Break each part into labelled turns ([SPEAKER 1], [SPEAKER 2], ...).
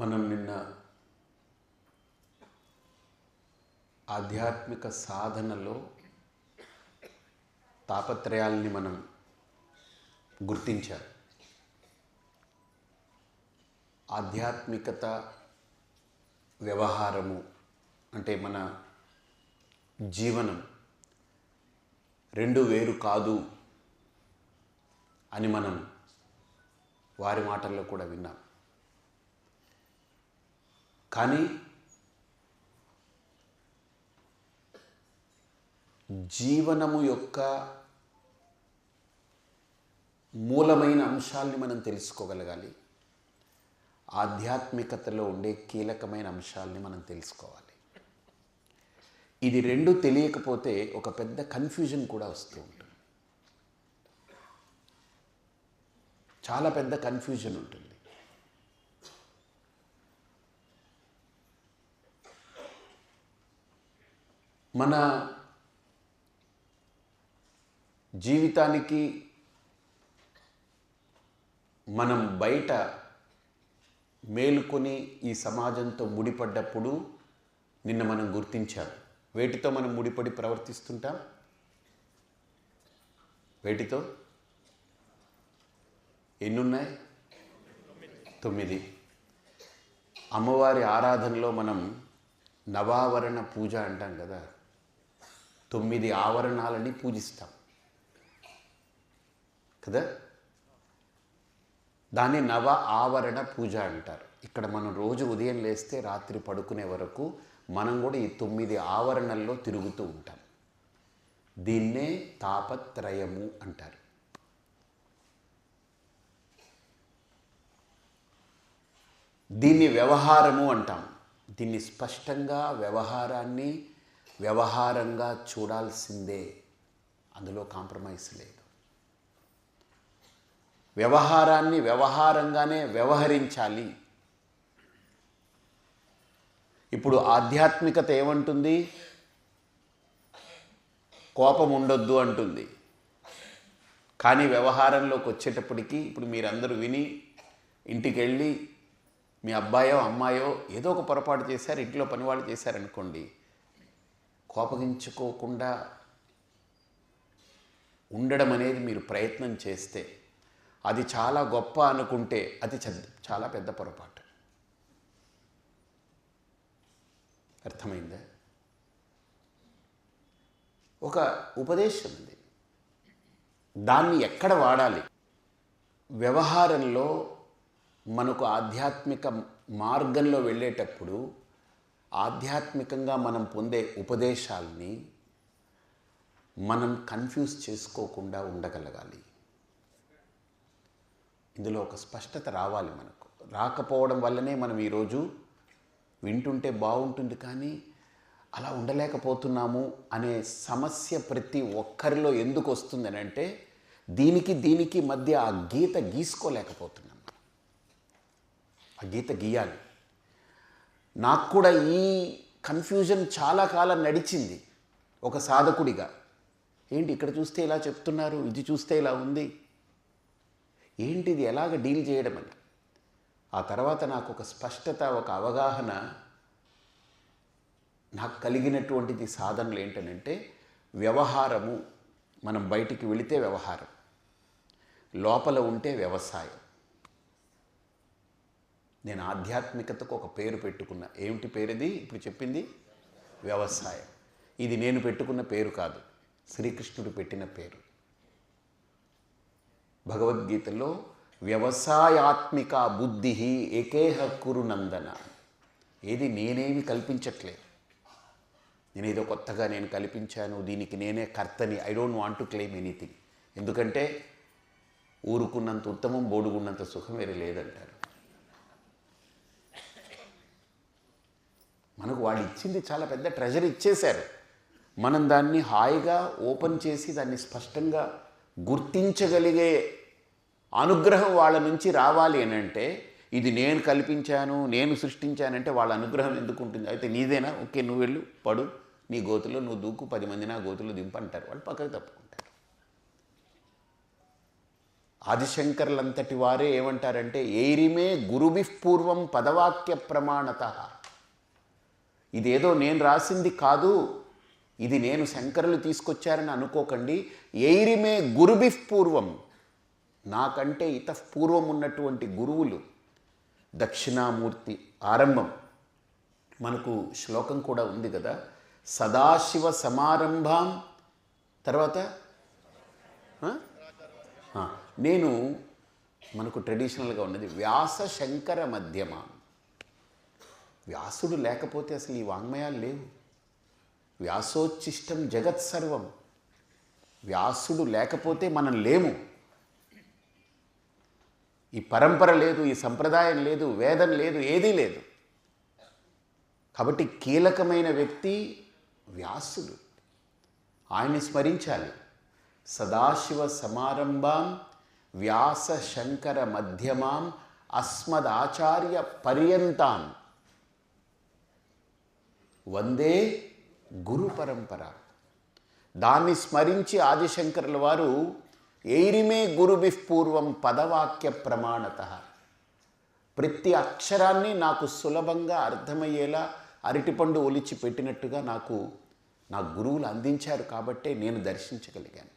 [SPEAKER 1] మనం నిన్న ఆధ్యాత్మిక సాధనలో తాపత్రయాల్ని మనం గుర్తించాం. ఆధ్యాత్మికత వ్యవహారము అంటే మన జీవనం రెండు వేరు కాదు అని మనం వారి మాటల్లో కూడా విన్నాం. కానీ జీవనము యొక్క మూలమైన అంశాల్ని మనం తెలుసుకోగలగాలి. ఆధ్యాత్మికతలో ఉండే కీలకమైన అంశాల్ని మనం తెలుసుకోవాలి. ఇది రెండు తెలియకపోతే ఒక పెద్ద కన్ఫ్యూజన్ కూడా వస్తూ ఉంటుంది. చాలా పెద్ద కన్ఫ్యూజన్ ఉంటుంది. మన జీవితానికి మనం బయట మేలుకొని ఈ సమాజంతో ముడిపడ్డప్పుడు నిన్న మనం గుర్తించాం వేటితో మనం ముడిపడి ప్రవర్తిస్తుంటాం? వేటితో? ఎన్నున్నాయి? తొమ్మిది. అమ్మవారి ఆరాధనలో మనం నవావరణ పూజ అంటాం కదా? తొమ్మిది ఆవరణాలని పూజిస్తాం. కదా? దాన్ని నవ ఆవరణ పూజ అంటారు. ఇక్కడ మనం రోజు ఉదయం లేస్తే రాత్రి పడుకునే వరకు మనం కూడా ఈ తొమ్మిది ఆవరణల్లో తిరుగుతూ ఉంటాం. దీన్నే తాపత్రయము అంటారు. దీన్ని వ్యవహారము అంటాం. దీన్ని స్పష్టంగా వ్యవహారాన్ని వ్యవహారంగా చూడాల్సిందే. అందులో కాంప్రమైజ్ లేదు. వ్యవహారాన్ని వ్యవహారంగానే వ్యవహరించాలి. ఇప్పుడు ఆధ్యాత్మికత ఏమంటుంది? కోపం ఉండొద్దు అంటుంది. కానీ వ్యవహారంలోకి వచ్చేటప్పటికి ఇప్పుడు మీరందరూ విని ఇంటికి వెళ్ళి మీ అబ్బాయో అమ్మాయో ఏదో ఒక పొరపాటు చేశారు ఇంట్లో పనివాళ్ళు చేశారనుకోండి. కోపగించుకోకుండా ఉండడం అనేది మీరు ప్రయత్నం చేస్తే అది చాలా గొప్ప అనుకుంటే అది చాలా పెద్ద పొరపాటు. అర్థమైందా? ఒక ఉపదేశం ఉంది దాన్ని ఎక్కడ వాడాలి? వ్యవహారంలో మనకు ఆధ్యాత్మిక మార్గంలో వెళ్ళేటప్పుడు ఆధ్యాత్మికంగా మనం పొందే ఉపదేశాల్ని మనం కన్ఫ్యూజ్ చేసుకోకుండా ఉండగలగాలి. ఇందులో ఒక స్పష్టత రావాలి మనకు. రాకపోవడం వల్లనే మనం ఈరోజు వింటుంటే బాగుంటుంది కానీ అలా ఉండలేకపోతున్నాము అనే సమస్య ప్రతి ఒక్కరిలో ఎందుకు వస్తుందని అంటే దీనికి దీనికి మధ్య ఆ గీత గీసుకోలేకపోతున్నాం ఆ గీత గీయాలి. నాకు కూడా ఈ కన్ఫ్యూజన్ చాలా కాలం నడిచింది ఒక సాధకుడిగా. ఏంటి ఇక్కడ చూస్తే ఇలా చెప్తున్నారు ఇది చూస్తే ఇలా ఉంది? ఏంటి ఇది ఎలాగ డీల్ చేయడం అని? ఆ తర్వాత నాకు ఒక స్పష్టత ఒక అవగాహన నాకు కలిగినటువంటిది సాధనలు ఏంటనంటే వ్యవహారము. మనం బయటికి వెళితే వ్యవహారం. లోపల ఉంటే వ్యవసాయం. నేను ఆధ్యాత్మికతకు ఒక పేరు పెట్టుకున్నా. ఏమిటి పేరుది? ఇప్పుడు చెప్పింది వ్యవసాయం. ఇది నేను పెట్టుకున్న పేరు కాదు. శ్రీకృష్ణుడు పెట్టిన పేరు. భగవద్గీతలో వ్యవసాయాత్మిక బుద్ధి ఏకేహ కురు నందన. ఏది నేనేమి కల్పించట్లేదు నేను ఏదో కొత్తగా నేను కల్పించాను. దీనికి నేనే కర్తని. I don't want to claim anything. ఎందుకంటే ఊరుకున్నంత ఉత్తమం బోడుకున్నంత సుఖం వేరే లేదంటారు. మనకు వాళ్ళు ఇచ్చింది చాలా పెద్ద ట్రెజర్ ఇచ్చేశారు. మనం దాన్ని హాయిగా ఓపెన్ చేసి దాన్ని స్పష్టంగా గుర్తించగలిగే అనుగ్రహం వాళ్ళ నుంచి రావాలి అని అంటే ఇది నేను కల్పించాను నేను సృష్టించానంటే వాళ్ళ అనుగ్రహం ఎందుకు ఉంటుంది? అయితే నీదేనా? ఓకే నువ్వు వెళ్ళు పడు నీ గోతులో నువ్వు దూకు పది మంది నా గోతులు దింపంటారు వాళ్ళు పక్కకు తప్పుకుంటారు. ఆదిశంకర్లంతటి వారే ఏమంటారంటే ఎయిరిమే గురుభి పూర్వం పదవాక్య ప్రమాణత. ఇదేదో నేను రాసింది కాదు. ఇది నేను శంకరులు తీసుకొచ్చారని అనుకోకండి. ఎయిరిమే గురుభి పూర్వం నాకంటే ఇతపూర్వం ఉన్నటువంటి గురువులు. దక్షిణామూర్తి ఆరంభం. మనకు శ్లోకం కూడా ఉంది కదా. సదాశివ సమారంభం. తర్వాత? నేను మనకు ట్రెడిషనల్గా ఉన్నది వ్యాస శంకర మధ్యమ. వ్యాసుడు లేకపోతే అసలు ఈ వాంగ్మయాలు లేవు. వ్యాసోచ్చిష్టం జగత్ సర్వం. వ్యాసుడు లేకపోతే మనం లేము. ఈ పరంపర లేదు ఈ సంప్రదాయం లేదు వేదం లేదు ఏదీ లేదు. కాబట్టి కీలకమైన వ్యక్తి వ్యాసుడు. ఆయన్ని స్మరించాలి. సదాశివ సమారంభాం వ్యాస శంకర మధ్యమాం అస్మదాచార్య పర్యంతాం. వందే గురు పరంపర. దాన్ని స్మరించి ఆదిశంకరుల వారు ఎయిరిమే గురుభిః పూర్వం పదవాక్య ప్రమాణత. ప్రతి అక్షరాన్ని నాకు సులభంగా అర్థమయ్యేలా అరటిపండు ఒలిచి పెట్టినట్టుగా నాకు నా గురువులు అందించారు కాబట్టే నేను దర్శించగలిగాను.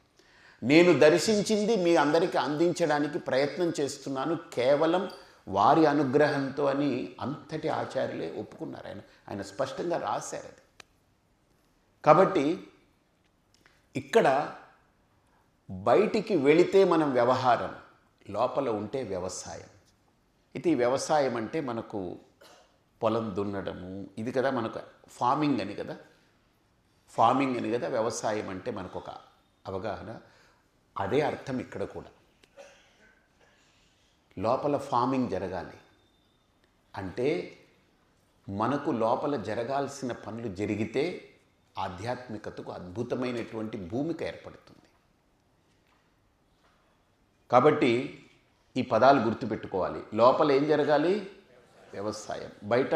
[SPEAKER 1] నేను దర్శించింది మీ అందరికీ అందించడానికి ప్రయత్నం చేస్తున్నాను. కేవలం వారి అనుగ్రహంతో అని అంతటి ఆచార్యులే ఒప్పుకున్నారు. ఆయన ఆయన స్పష్టంగా రాశారు అది. కాబట్టి ఇక్కడ బయటికి వెళితే మనం వ్యవహారం లోపల ఉంటే వ్యవసాయం. ఇది వ్యవసాయం అంటే మనకు పొలం దున్నడము ఇది కదా మనకు ఫార్మింగ్ అని కదా. ఫార్మింగ్ అని కదా వ్యవసాయం అంటే మనకు ఒక అవగాహన అదే అర్థం ఇక్కడ కూడా. లోపల ఫార్మింగ్ జరగాలి. అంటే మనకు లోపల జరగాల్సిన పనులు జరిగితే ఆధ్యాత్మికతకు అద్భుతమైనటువంటి భూమిక ఏర్పడుతుంది. కాబట్టి ఈ పదాలు గుర్తుపెట్టుకోవాలి. లోపల ఏం జరగాలి? వ్యవసాయం. బయట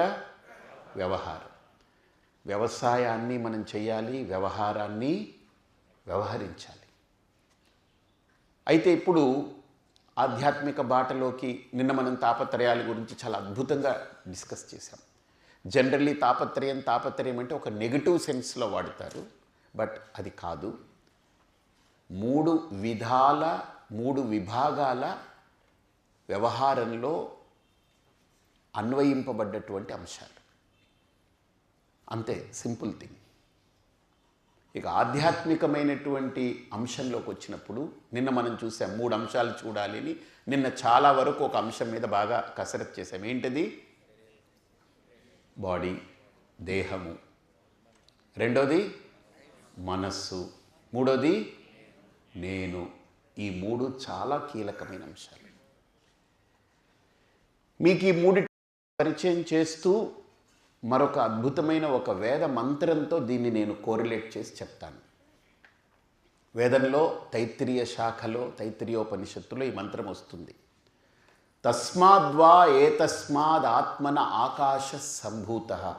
[SPEAKER 1] వ్యవహారం. వ్యవసాయాన్ని మనం చేయాలి వ్యవహారాన్ని వ్యవహరించాలి. అయితే ఇప్పుడు ఆధ్యాత్మిక బాటలోకి నిన్న మనం తాపత్రయాల గురించి చాలా అద్భుతంగా డిస్కస్ చేశాం. జనరల్లీ తాపత్రయం తాపత్రయం అంటే ఒక నెగిటివ్ సెన్స్లో వాడతారు. బట్ అది కాదు. మూడు విధాల మూడు విభాగాల వ్యవహారంలో అన్వయింపబడ్డటువంటి అంశాలు. అంతే సింపుల్ థింగ్ ఇక ఆధ్యాత్మికమైనటువంటి అంశంలోకి వచ్చినప్పుడు నిన్న మనం చూసాం మూడు అంశాలు చూడాలి అని నిన్న చాలా వరకు ఒక అంశం మీద బాగా కసరత్ చేసాం ఏంటిది? బాడీ దేహము. రెండోది మనస్సు. మూడోది నేను. ఈ మూడు చాలా కీలకమైన అంశాలు. మీకు ఈ మూడి పరిచయం చేస్తూ మరొక అద్భుతమైన ఒక వేద మంత్రంతో దీన్ని నేను కోరిలేట్ చేసి చెప్తాను. వేదంలో తైత్తిరీయ శాఖలో తైత్తిరీయోపనిషత్తులో ఈ మంత్రం వస్తుంది. తస్మాద్వా ఏతస్మాద్ ఆత్మన ఆకాశ సంభూత.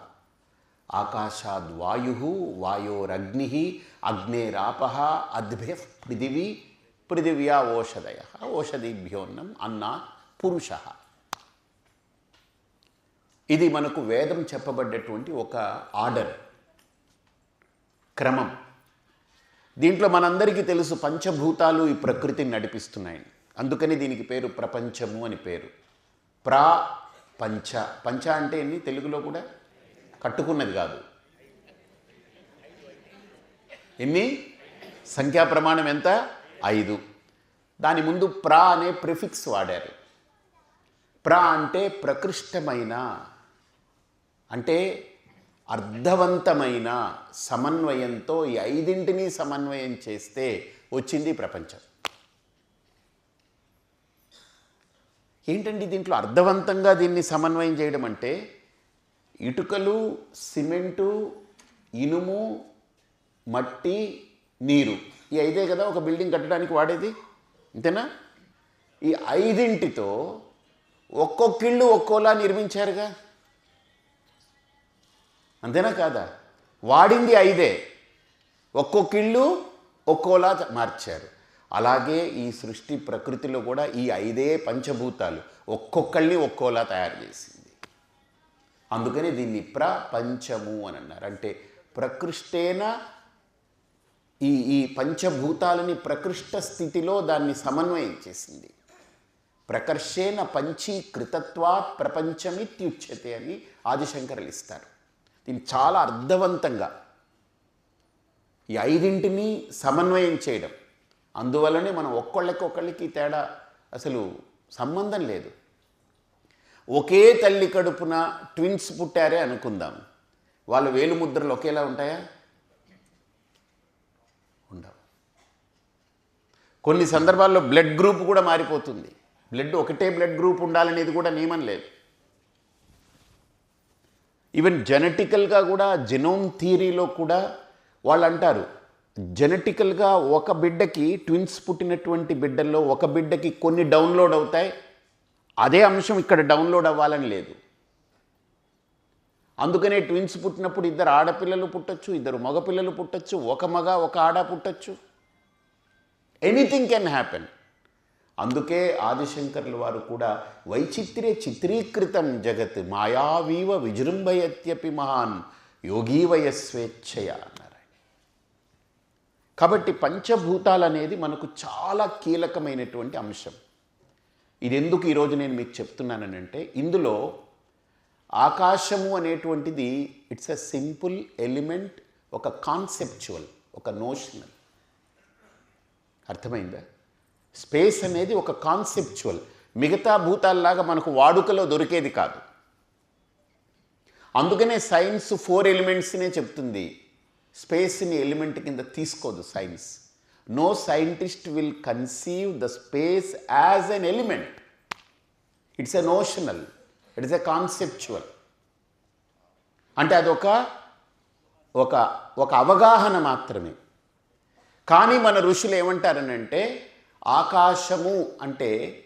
[SPEAKER 1] ఆకాశాద్వాయు వాయోరగ్ని అగ్నేరాప అద్భ్య పృథివీ పృథివ్యా ఓషధయ ఓషధిభ్యోన్నం అన్న పురుష. ఇది మనకు వేదం చెప్పబడ్డటువంటి ఒక ఆర్డర్ క్రమం. దీంట్లో మనందరికీ తెలుసు పంచభూతాలు ఈ ప్రకృతిని నడిపిస్తున్నాయి. అందుకని దీనికి పేరు ప్రపంచము అని పేరు. ప్రా పంచ. పంచ అంటే ఏంటి తెలుగులో కూడా కట్టుకున్నది కాదు. ఎన్ని? సంఖ్యా ప్రమాణం ఎంత? ఐదు. దాని ముందు ప్రా అనే ప్రిఫిక్స్ వాడారు. ప్రా అంటే ప్రకృష్టమైన అంటే అర్థవంతమైన సమన్వయంతో ఈ ఐదింటిని సమన్వయం చేస్తే వచ్చింది ప్రపంచం. ఏంటండి దీంట్లో అర్థవంతంగా దీన్ని సమన్వయం చేయడం అంటే ఇటుకలు సిమెంటు ఇనుము మట్టి నీరు. ఈ ఐదే కదా ఒక బిల్డింగ్ కట్టడానికి వాడేది? అంతేనా ఈ ఐదింటితో ఒక్కొక్కిళ్ళు ఒక్కోలా నిర్మించారుగా. అంతేనా కాదా? వాడింది ఐదే. ఒక్కొక్కిళ్ళు ఒక్కోలా మార్చారు. అలాగే ఈ సృష్టి ప్రకృతిలో కూడా ఈ ఐదే పంచభూతాలు ఒక్కొక్కళ్ళని ఒక్కోలా తయారు చేసింది. అందుకని దీన్ని ప్రపంచము అని అన్నారు. అంటే ప్రకృష్టేన ఈ ఈ పంచభూతాలని ప్రకృష్ట స్థితిలో దాన్ని సమన్వయం చేసింది. ప్రకర్షేణ పంచీకృతత్వాత్ ప్రపంచమిత్యుచ్యతే అని ఆదిశంకరులు ఇస్తారు. దీన్ని చాలా అర్థవంతంగా ఈ ఐదింటిని సమన్వయం చేయడం. అందువల్లనే మనం ఒక్కళ్ళకి ఒకళ్ళకి తేడా అసలు సంబంధం లేదు. ఒకే తల్లి కడుపున ట్విన్స్ పుట్టారే అనుకుందాం. వాళ్ళ వేలు ముద్రలు ఒకేలా ఉంటాయా? ఉండవు. కొన్ని సందర్భాల్లో బ్లడ్ గ్రూప్ కూడా మారిపోతుంది. బ్లడ్ ఒకటే బ్లడ్ గ్రూప్ ఉండాలనేది కూడా నియమం లేదు. ఈవెన్ జెనెటికల్గా కూడా జెనోమ్ థియరీలో కూడా వాళ్ళు అంటారు జెనెటికల్గా ఒక బిడ్డకి ట్విన్స్ పుట్టినటువంటి బిడ్డల్లో ఒక బిడ్డకి కొన్ని డౌన్లోడ్ అవుతాయి. అదే అంశం ఇక్కడ డౌన్లోడ్ అవ్వాలని లేదు. అందుకనే ట్విన్స్ పుట్టినప్పుడు ఇద్దరు ఆడపిల్లలు పుట్టచ్చు ఇద్దరు మగపిల్లలు పుట్టచ్చు ఒక మగ ఒక ఆడ పుట్టచ్చు. ఎనీథింగ్ కెన్ హ్యాపెన్ అందుకే ఆదిశంకర్ల వారు కూడా వైచిత్ర్య చిత్రీకృతం జగత్ మాయావీవ విజృంభయత్యపి మహాన్ యోగీవయ స్వేచ్ఛయ అన్నారు కాబట్టి పంచభూతాలు అనేది మనకు చాలా కీలకమైనటువంటి అంశం. ఇది ఎందుకు ఈరోజు నేను మీకు చెప్తున్నానంటే ఇందులో ఆకాశము అనేటువంటిది ఇట్స్ ఎ సింపుల్ ఎలిమెంట్ ఒక కాన్సెప్చువల్ ఒక నోషనల్. అర్థమైందా? స్పేస్ అనేది ఒక కాన్సెప్చువల్ మిగతా భూతాల్లాగా మనకు వాడుకలో దొరికేది కాదు. అందుకనే సైన్స్ ఫోర్ ఎలిమెంట్స్నే చెప్తుంది. స్పేస్ని ఎలిమెంట్ కింద తీసుకోదు science no scientist will conceive the space as an element it's a notional it's a conceptual అంటే అదొక ఒక ఒక అవగాహన మాత్రమే. కానీ మన ఋషులు ఏమంటారనంటే ఆకాశము అంటే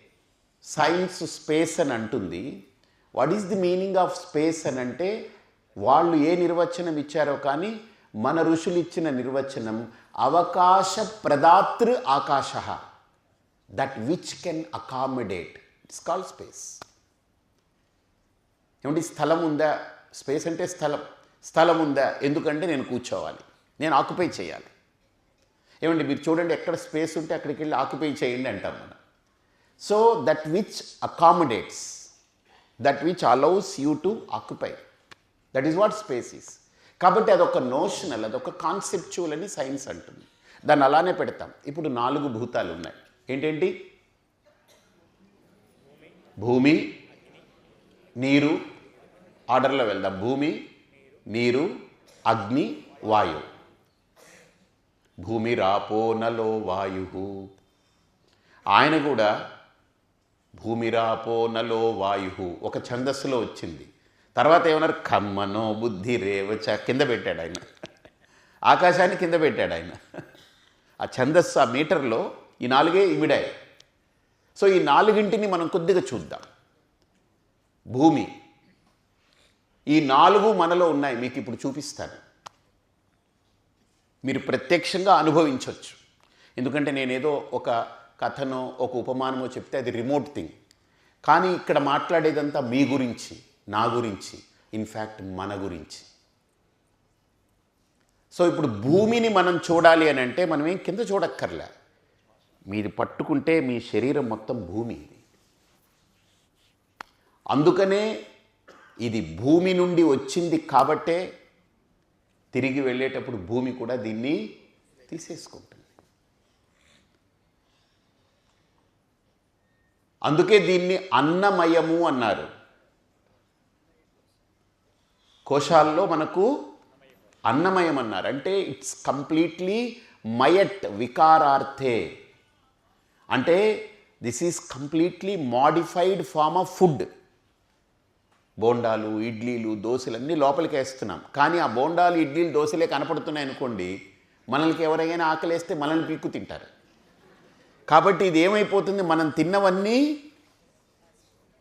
[SPEAKER 1] సైన్స్ స్పేస్ అని అంటుంది. What is the meaning of space అని అంటే వాళ్ళు ఏ నిర్వచనం ఇచ్చారో కానీ మన ఋషులు ఇచ్చిన నిర్వచనం అవకాశ ప్రదాతృ ఆకాశ that which can accommodate it's call space ఏమంటే స్థలం ఉందా? స్పేస్ అంటే స్థలం. స్థలం ఉందా? ఎందుకంటే నేను కూర్చోవాలి. నేను ఆక్యుపై చేయాలి. ఏమండి మీరు చూడండి ఎక్కడ స్పేస్ ఉంటే అక్కడికి వెళ్ళి ఆక్యుపై చేయండి అంటాం మనం. So that which accommodates that which allows you to occupy that is what space is కాబట్టి అదొక నోషనల్ అదొక కాన్సెప్చువల్ అని సైన్స్ అంటుంది. దాన్ని అలానే పెడతాం. ఇప్పుడు నాలుగు భూతాలు ఉన్నాయి. ఏంటేంటి? భూమి నీరు ఆర్డర్లో వెళ్దాం. భూమి నీరు అగ్ని వాయు భూమి రాపో నలో వాయు. ఆయన కూడా భూమి రాపో నలో వాయు ఒక ఛందస్సులో వచ్చింది. తర్వాత ఏమన్నారు? కమ్మనో బుద్ధి రేవచ కింద పెట్టాడు ఆయన. ఆకాశాన్ని కింద పెట్టాడు ఆయన. ఆ ఛందస్సు ఆ మీటర్లో ఈ నాలుగే ఇవిడాయి సో ఈ నాలుగింటిని మనం కొద్దిగా చూద్దాం. భూమి. ఈ నాలుగు మనలో ఉన్నాయి. మీకు ఇప్పుడు చూపిస్తాను. మీరు ప్రత్యక్షంగా అనుభవించవచ్చు ఎందుకంటే నేనేదో ఒక కథనో ఒక ఉపమానమో చెప్తే అది రిమోట్ థింగ్ కానీ ఇక్కడ మాట్లాడేదంతా మీ గురించి నా గురించి ఇన్ఫ్యాక్ట్ మన గురించి. సో ఇప్పుడు భూమిని మనం చూడాలి అని అంటే మనం ఏం కింద చూడక్కర్లే. మీరు పట్టుకుంటే మీ శరీరం మొత్తం భూమి ఇది. అందుకనే ఇది భూమి నుండి వచ్చింది కాబట్టే తిరిగి వెళ్ళేటప్పుడు భూమి కూడా దీన్ని తీసేసుకుంటుంది. అందుకే దీన్ని అన్నమయము అన్నారు. కోశాల్లో మనకు అన్నమయం అన్నారు. అంటే ఇట్స్ కంప్లీట్లీ మయట్ వికారార్థే. అంటే this is completely modified form of food బోండాలు ఇడ్లీలు దోశలు అన్నీ లోపలికి వేస్తున్నాం. కానీ ఆ బోండాలు ఇడ్లీలు దోశలే కనపడుతున్నాయి అనుకోండి మనల్కి ఎవరైనా ఆకలేస్తే మనల్ని పీక్కు తింటారు. కాబట్టి ఇది ఏమైపోతుంది? మనం తిన్నవన్నీ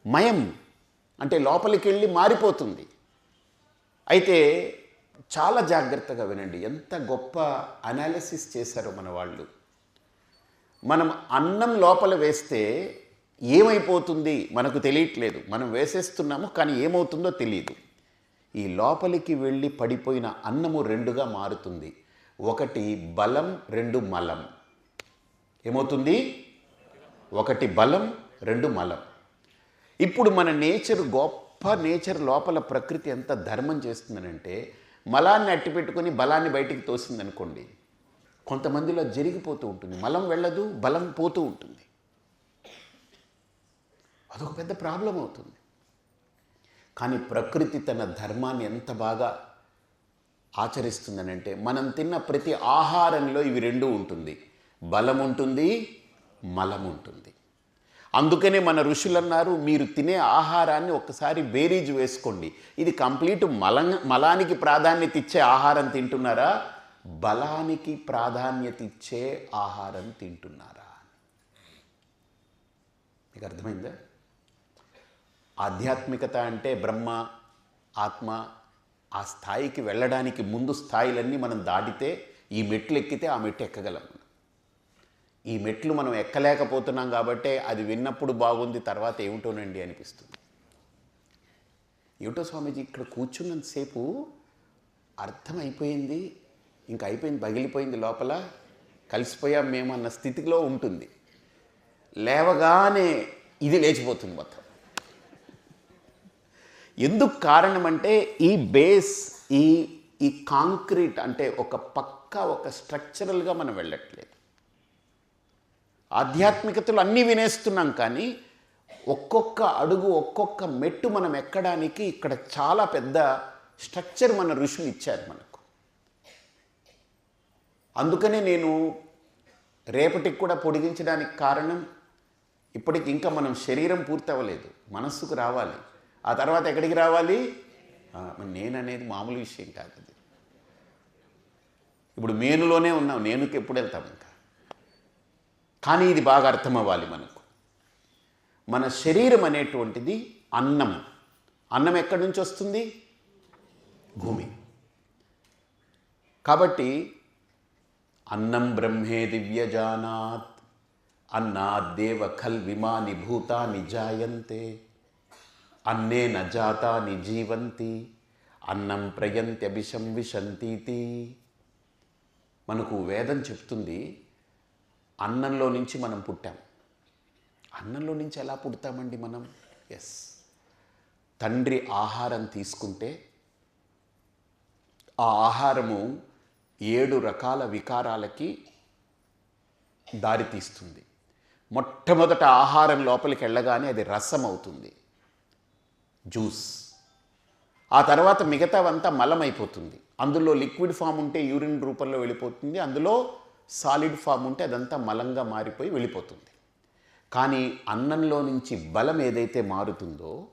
[SPEAKER 1] మయం అంటే లోపలికి వెళ్ళి మారిపోతుంది. అయితే చాలా జాగ్రత్తగా వినండి. ఎంత గొప్ప అనాలిసిస్ చేశారో మన వాళ్ళు. మనం అన్నం లోపల వేస్తే ఏమైపోతుంది? మనకు తెలియట్లేదు. మనం వేసేస్తున్నాము కానీ ఏమవుతుందో తెలియదు. ఈ లోపలికి వెళ్ళి పడిపోయిన అన్నము రెండుగా మారుతుంది. ఒకటి బలం రెండు మలం. ఏమవుతుంది? ఒకటి బలం రెండు మలం. ఇప్పుడు మన నేచర్ గొప్ప నేచర్ లోపల ప్రకృతి ఎంత ధర్మం చేస్తుందనంటే మలాన్ని అట్టి పెట్టుకొని బలాన్ని బయటికి తోసిందనుకోండి కొంతమందిలో జరిగిపోతూ ఉంటుంది. మలం వెళ్ళదు బలం పోతూ ఉంటుంది. అదొక పెద్ద ప్రాబ్లం అవుతుంది. కానీ ప్రకృతి తన ధర్మాన్ని ఎంత బాగా ఆచరిస్తుందనంటే మనం తిన్న ప్రతి ఆహారంలో ఇవి రెండు ఉంటుంది. బలం ఉంటుంది మలం ఉంటుంది. అందుకనే మన ఋషులు అన్నారు మీరు తినే ఆహారాన్ని ఒక్కసారి బేరీజ్ వేసుకోండి. ఇది కంప్లీట్ మలం మలానికి ప్రాధాన్యత ఇచ్చే ఆహారం తింటున్నారా? బలానికి ప్రాధాన్యత ఇచ్చే ఆహారం తింటున్నారా మీకు అర్థమైందా? ఆధ్యాత్మికత అంటే బ్రహ్మ ఆత్మ ఆ స్థాయికి వెళ్ళడానికి ముందు స్థాయిలన్నీ మనం దాటితే ఈ మెట్లు ఎక్కితే ఆ మెట్టు ఎక్కగలం. ఈ మెట్లు మనం ఎక్కలేకపోతున్నాం కాబట్టే అది విన్నప్పుడు బాగుంది తర్వాత ఏమిటోనండి అనిపిస్తుంది. ఏమిటో స్వామీజీ ఇక్కడ కూర్చున్నంతసేపు అర్థమైపోయింది ఇంకా అయిపోయింది పగిలిపోయింది లోపల కలిసిపోయాం మేము అన్న స్థితిలో ఉంటుంది. లేవగానే ఇది లేచిపోతుంది మొత్తం. ఎందుకు కారణం అంటే ఈ బేస్ ఈ ఈ కాంక్రీట్ అంటే ఒక పక్క ఒక స్ట్రక్చరల్గా మనం వెళ్ళట్లేదు. ఆధ్యాత్మికతలు అన్నీ వినేస్తున్నాం కానీ ఒక్కొక్క అడుగు ఒక్కొక్క మెట్టు మనం ఎక్కడానికి ఇక్కడ చాలా పెద్ద స్ట్రక్చర్ మన ఋషులు ఇచ్చారు మనకు. అందుకనే నేను రేపటికి కూడా పొడిగించడానికి కారణం ఇప్పటికి ఇంకా మనం శరీరం పూర్తి అవ్వలేదు మనస్సుకు రావాలి. ఆ తర్వాత ఎక్కడికి రావాలి? నేననేది నేను అనేది మామూలు విషయం కాదు అది. ఇప్పుడు మేనులోనే ఉన్నాం నేనుకి ఎప్పుడు వెళ్తాం ఇంకా? కానీ ఇది బాగా అర్థం అవ్వాలి మనకు. మన శరీరం అనేటువంటిది అన్నం. అన్నం ఎక్కడి నుంచి వస్తుంది? భూమి. కాబట్టి అన్నం బ్రహ్మే దివ్యజానాత్ అన్నాద్దేవ ఖల్ విమాని భూతాని జాయంతే. అన్నే నజాత నిజీవంతి అన్నం ప్రయంత్యభిషం విశంతీతి. మనకు వేదం చెప్తుంది అన్నంలో నుంచి మనం పుట్టాం. అన్నంలో నుంచి ఎలా పుడతామండి మనం? ఎస్ తండ్రి ఆహారం తీసుకుంటే ఆ ఆహారము ఏడు రకాల వికారాలకి దారితీస్తుంది. మొట్టమొదట ఆహారం లోపలికి వెళ్ళగానే అది రసం అవుతుంది జ్యూస్. ఆ తర్వాత మిగతావంతా మలం అయిపోతుంది అందులో లిక్విడ్ ఫామ్ ఉంటే యూరిన్ రూపంలో వెళ్ళిపోతుంది. అందులో సాలిడ్ ఫామ్ ఉంటే అదంతా మలంగా మారిపోయి వెళ్ళిపోతుంది. కానీ అన్నంలో నుంచి బలం ఏదైతే మారుతుందో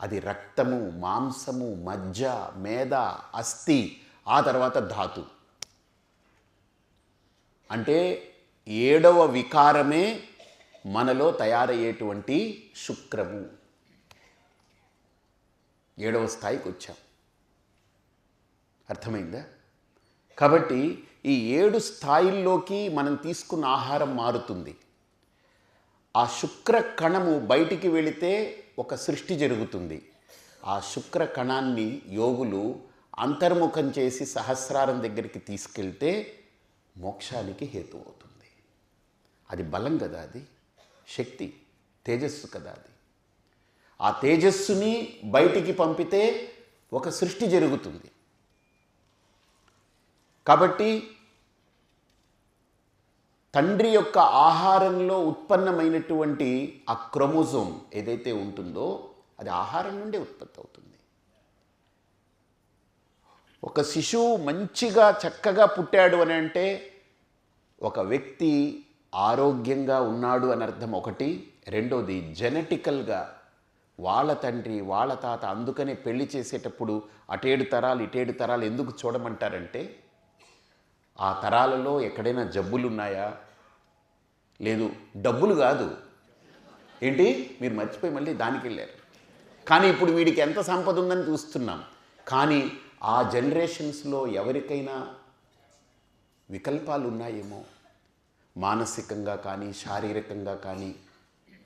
[SPEAKER 1] అది రక్తము మాంసము మజ్జ మేద అస్థి ఆ తర్వాత ధాతు. అంటే ఏడవ వికారమే మనలో తయారయ్యేటువంటి శుక్రము. ఏడవ స్థాయికి వచ్చాం అర్థమైందా? కాబట్టి ఈ ఏడు స్థాయిల్లోకి మనం తీసుకున్న ఆహారం మారుతుంది. ఆ శుక్ర కణము బయటికి వెళితే ఒక సృష్టి జరుగుతుంది. ఆ శుక్ర కణాన్ని యోగులు అంతర్ముఖం చేసి సహస్రారం దగ్గరికి తీసుకెళ్తే మోక్షానికి హేతు అవుతుంది అది బలం కదా అది? శక్తి తేజస్సు కదా అది? ఆ తేజస్సుని బయటికి పంపితే ఒక సృష్టి జరుగుతుంది. కాబట్టి తండ్రి యొక్క ఆహారంలో ఉత్పన్నమైనటువంటి ఆ క్రోమోజోమ్ ఏదైతే ఉంటుందో అది ఆహారం నుండే ఉత్పత్తి అవుతుంది. ఒక శిశువు మంచిగా చక్కగా పుట్టాడు అని అంటే ఒక వ్యక్తి ఆరోగ్యంగా ఉన్నాడు అని అర్థం ఒకటి. రెండోది జెనెటికల్గా వాళ్ళ తండ్రి వాళ్ళ తాత అందుకనే పెళ్ళి చేసేటప్పుడు అటేడు తరాలు ఇటేడు తరాలు ఎందుకు చూడమంటారంటే ఆ తరాలలో ఎక్కడైనా జబ్బులు ఉన్నాయా లేదు. డబ్బులు కాదు. ఏంటి? మీరు మర్చిపోయి మళ్ళీ దానికి వెళ్ళారు కానీ ఇప్పుడు వీడికి ఎంత సంపద ఉందని చూస్తున్నాం. కానీ ఆ జనరేషన్స్లో ఎవరికైనా వికల్పాలు ఉన్నాయేమో మానసికంగా కానీ శారీరకంగా కానీ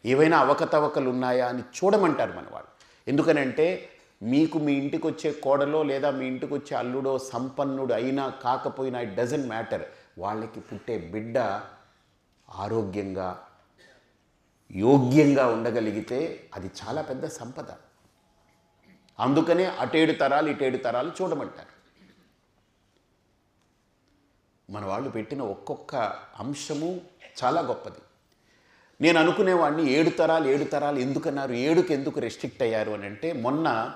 [SPEAKER 1] ఏవైనా అవకతవకలు ఉన్నాయా అని చూడమంటారు మన వాళ్ళు ఎందుకనంటే మీకు మీ ఇంటికి వచ్చే కోడలో లేదా మీ ఇంటికి వచ్చే అల్లుడో సంపన్నుడు అయినా కాకపోయినా ఇట్ డజంట్ మ్యాటర్. వాళ్ళకి పుట్టే బిడ్డ ఆరోగ్యంగా యోగ్యంగా ఉండగలిగితే అది చాలా పెద్ద సంపద. అందుకనే అటేడు తరాలు ఇటేడు తరాలు చూడమంటారు. మన వాళ్ళు పెట్టిన ఒక్కొక్క అంశము చాలా గొప్పది. నేను అనుకునేవాడిని ఏడు తరాలు ఏడు తరాలు ఎందుకన్నారు ఏడుకి ఎందుకు రెస్ట్రిక్ట్ అయ్యారు అని అంటే మొన్న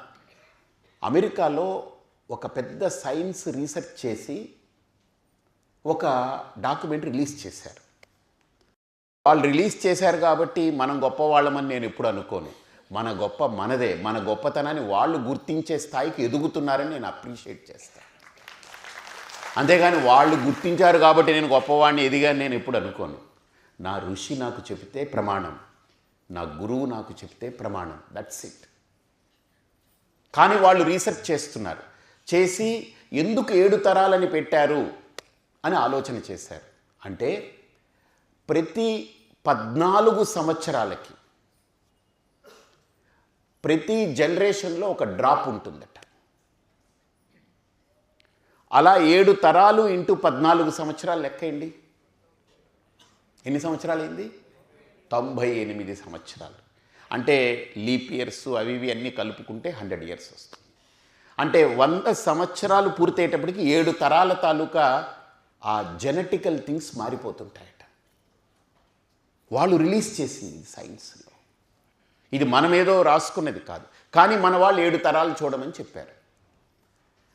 [SPEAKER 1] అమెరికాలో ఒక పెద్ద సైన్స్ రీసెర్చ్ చేసి ఒక డాక్యుమెంట్ రిలీజ్ చేశారు. వాళ్ళు రిలీజ్ చేశారు కాబట్టి మనం గొప్ప వాళ్ళమని నేను ఎప్పుడు అనుకోను. మన గొప్ప మనదే మన గొప్పతనాన్ని వాళ్ళు గుర్తించే స్థాయికి ఎదుగుతున్నారని నేను అప్రిషియేట్ చేస్తాను అంతేగాని వాళ్ళు గుర్తించారు కాబట్టి నేను గొప్పవాడిని ఎదిగాను నేను ఎప్పుడు అనుకోను. నా ఋషి నాకు చెబితే ప్రమాణం నా గురువు నాకు చెబితే ప్రమాణం. దట్స్ ఇట్ కానీ వాళ్ళు రీసెర్చ్ చేస్తున్నారు. చేసి ఎందుకు ఏడు తరాలని పెట్టారు అని ఆలోచన చేశారు. అంటే ప్రతి పద్నాలుగు సంవత్సరాలకి ప్రతి జనరేషన్లో ఒక డ్రాప్ ఉంటుందట. అలా ఏడు తరాలు ఇంటూ పద్నాలుగు సంవత్సరాలు లెక్కేయండి. ఎన్ని సంవత్సరాలు అయింది? తొంభై ఎనిమిది సంవత్సరాలు. అంటే లీప్ ఇయర్స్ అవి ఇవి అన్నీ కలుపుకుంటే హండ్రెడ్ ఇయర్స్ వస్తుంది. అంటే వంద సంవత్సరాలు పూర్తయ్యేటప్పటికి ఏడు తరాల తాలూకా ఆ జెనెటికల్ థింగ్స్ మారిపోతుంటాయట. వాళ్ళు రిలీజ్ చేసింది సైన్స్లో. ఇది మనమేదో రాసుకున్నది కాదు. కానీ మన వాళ్ళు ఏడు తరాలు చూడమని చెప్పారు.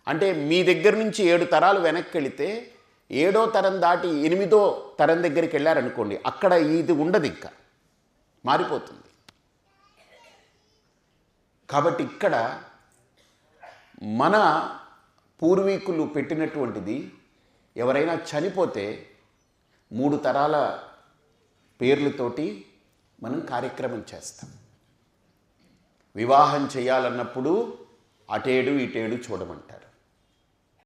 [SPEAKER 1] అంటే మీ దగ్గర నుంచి ఏడు తరాలు వెనక్కి వెళితే ఏడో తరం దాటి ఎనిమిదో తరం దగ్గరికి వెళ్ళారనుకోండి అక్కడ ఇది ఉండదు ఇంకా. మారిపోతుంది. కాబట్టి ఇక్కడ మన పూర్వీకులు పెట్టినటువంటిది ఎవరైనా చనిపోతే మూడు తరాల పేర్లతోటి మనం కార్యక్రమం చేస్తాం. వివాహం చేయాలన్నప్పుడు అటేడు ఇటేడు చూడమంటారు.